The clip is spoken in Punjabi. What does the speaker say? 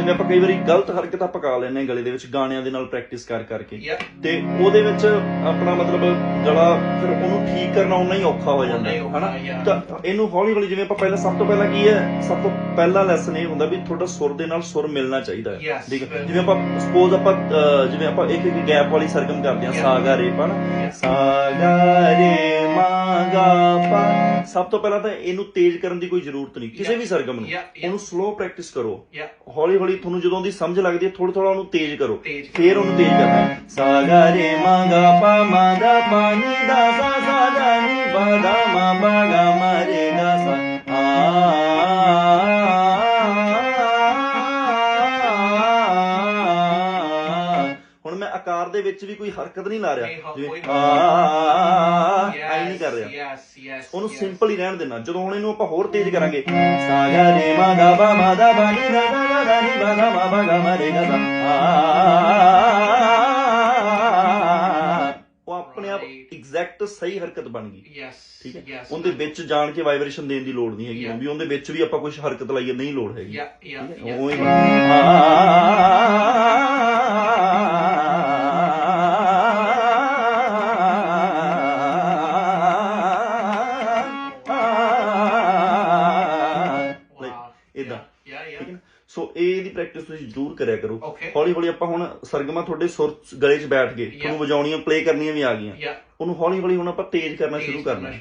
ਜਿਵੇਂ ਆਪਾਂ ਕਈ ਵਾਰੀ ਗਲਤ ਹਰਕਤਾਂ ਪਕਾ ਹਾਂ ਗਲੇ ਦੇ ਵਿੱਚ ਗਾਣਿਆਂ ਦੇ ਨਾਲ ਪ੍ਰੈਕਟਿਸ ਕਰ ਕਰਕੇ. ਤੇ ਉਹਦੇ ਵਿੱਚ ਆਪਣਾ ਮਤਲਬ ਗਲਾ ਫਿਰ ਉਹਨੂੰ ਠੀਕ ਕਰਨਾ ਉਨਾ ਹੀ ਔਖਾ ਹੋ ਜਾਂਦਾ ਹੀ ਹਨਾ. ਤਾਂ ਇਹਨੂੰ ਹੌਲੀ ਹੌਲੀ ਜਿਵੇਂ ਆਪਾਂ ਪਹਿਲਾਂ ਸਭ ਤੋਂ ਪਹਿਲਾਂ ਕੀ ਹੈ ਸਭ ਤੋਂ ਪਹਿਲਾ ਲੈਸਨ ਇਹ ਹੁੰਦਾ ਵੀ ਤੁਹਾਡਾ ਸੁਰ ਦੇ ਨਾਲ ਸੁਰ ਮਿਲਣਾ ਚਾਹੀਦਾ ਹੈ ਠੀਕ ਹੈ। ਜਿਵੇਂ ਆਪਾਂ ਸਪੋਜ਼ ਆਪਾਂ ਜਿਵੇਂ ਆਪਾਂ ਇੱਕ ਇੱਕ ਗੈਪ ਵਾਲੀ ਸਰਗਮ ਕਰਦੇ ਹਾਂ. ਸਾ ਗਾ ਰੇ ਪਾ. ਸਾ ਗਾ ਰੇ ਮਾ ਗਾ ਪਾ ਸਭ ਤੋਂ ਪਹਿਲਾਂ ਤਾਂ ਇਹਨੂੰ ਤੇਜ਼ ਕਰਨ ਦੀ ਕੋਈ ਜ਼ਰੂਰਤ ਨਹੀਂ ਕਿਸੇ. ਵੀ ਸਰਗਮ ਨੂੰ Yeah, yeah. ਉਹਨੂੰ ਸਲੋ ਪ੍ਰੈਕਟਿਸ ਕਰੋ Yeah. ਹੌਲੀ ਹੌਲੀ ਤੁਹਾਨੂੰ ਜਦੋਂ ਦੀ ਸਮਝ ਲੱਗਦੀ ਹੈ ਥੋੜਾ ਥੋੜਾ ਉਹਨੂੰ ਤੇਜ਼ ਕਰੋ ਤੇਜ਼ ਫੇਰ ਉਹਨੂੰ ਤੇਜ਼ ਕਰਨਾ ਹੈ। ਸਾ ਗਾ ਰੇ ਮਾ ਗਾ ਪਾ ਮਾ ਦਾ ਪਾ ਨੀ ਦਾ ਸਾ ਸਾ ਦਾ ਨੀ ਬਾ ਦਾ ਮਾ ਬਾ ਗਾ ਮਾ ਰੇ ਗਾ ਸਾ ਆ ਹੁਣ ਮੈਂ ਆਕਾਰ ਦੇ ਵਿੱਚ ਵੀ ਕੋਈ ਹਰਕਤ ਨਹੀਂ ਲਾ ਨਹੀਂ, ਰਿਹਾ ਹਾਂ, ਜਿਵੇਂ ਕੋਈ ਆ ਐ ਨਹੀਂ ਕਰ ਰਿਹਾ। ਉਹਨੂੰ ਸਿੰਪਲ ਹੀ ਰਹਿਣ ਦੇਣਾ। ਜਦੋਂ ਹੁਣ ਇਹਨੂੰ ਆਪਾਂ ਹੋਰ ਤੇਜ਼ ਕਰਾਂਗੇ। ਸਾ ਗਾ ਰੇ ਮਾ ਗਾ ਬਾ ਮਾ ਦਾ ਬਾ ਨੀ ਦਾ ਦਾ ਦਾ ਦਾ ਨੀ ਬਾ ਦਾ ਮਾ ਬਾ ਗਾ ਮਾ ਰੇ ਗਾ ਆ ਉਹ ਆਪਣੇ ਆਪ. ਐਗਜ਼ੈਕਟ ਸਹੀ ਹਰਕਤ ਬਣ ਗਈ। ਯੈਸ ਠੀਕ ਹੈ? ਉਹਦੇ ਵਿੱਚ ਜਾਣ ਕੇ ਵਾਈਬ੍ਰੇਸ਼ਨ ਦੇਣ ਦੀ ਲੋੜ ਨਹੀਂ ਹੈਗੀ. ਵੀ ਉਹਦੇ ਵਿੱਚ ਵੀ ਆਪਾਂ ਕੁਝ ਹਰਕਤ ਲਾਈਏ ਨਹੀਂ ਲੋੜ ਹੈਗੀ। ਯਾ ਯਾ ਠੀਕ ਹੈ? ਯਾ ਉਹ ਹੀ ਸੋ ਇਹ ਇਹਦੀ ਪ੍ਰੈਕਟਿਸ ਤੁਸੀਂ ਜ਼ਰੂਰ ਕਰਿਆ ਕਰੋ। Okay. ਹੌਲੀ ਹੌਲੀ ਆਪਾਂ ਹੁਣ ਸਰਗਮਾ ਤੁਹਾਡੇ ਸੁਰ ਗਲੇ 'ਚ ਬੈਠ ਗਏ। ਤੁਹਾਨੂੰ ਵਜਾਉਣੀਆਂ ਪਲੇ ਕਰਨੀਆਂ ਵੀ ਆ ਗਈਆਂ। ਉਹਨੂੰ ਹੌਲੀ ਹੌਲੀ ਹੁਣ ਆਪਾਂ ਤੇਜ਼ ਕਰਨਾ ਸ਼ੁਰੂ ਕਰਨਾ ਹੈ।